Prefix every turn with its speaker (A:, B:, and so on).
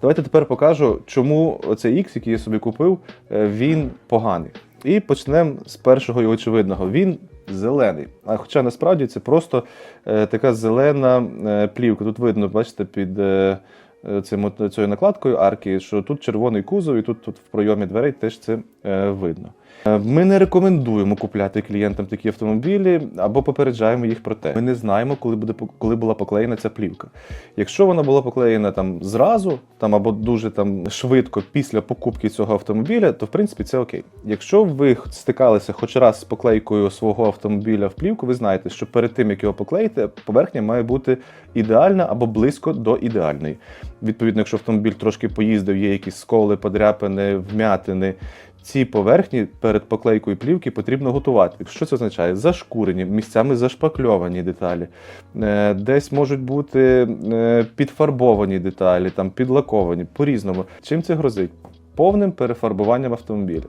A: Давайте тепер покажу, чому оцей X, який я собі купив, е, він поганий. І почнемо з першого і очевидного. Він зелений. А хоча насправді це просто е, така зелена е, плівка. Тут видно, бачите, під цим, цією накладкою арки, що тут червоний кузов, і тут, тут в пройомі дверей теж це видно. Е, Ми не рекомендуємо купляти клієнтам такі автомобілі або попереджаємо їх про те. Ми не знаємо, коли буде коли була поклеєна ця плівка. Якщо вона була поклеєна там зразу, там або дуже там швидко після покупки цього автомобіля, то в принципі це окей. Якщо ви стикалися хоч раз з поклейкою свого автомобіля в плівку, ви знаєте, що перед тим як його поклеїти, поверхня має бути ідеальна або близько до ідеальної. Відповідно, якщо автомобіль трошки поїздив, є якісь сколи, подряпини, вмятини. Ці поверхні перед поклейкою плівки потрібно готувати. Що це означає? Зашкурені, місцями зашпакльовані деталі, Е, десь можуть бути е, підфарбовані деталі, там підлаковані, по-різному. Чим це грозить? Повним перефарбуванням автомобіля.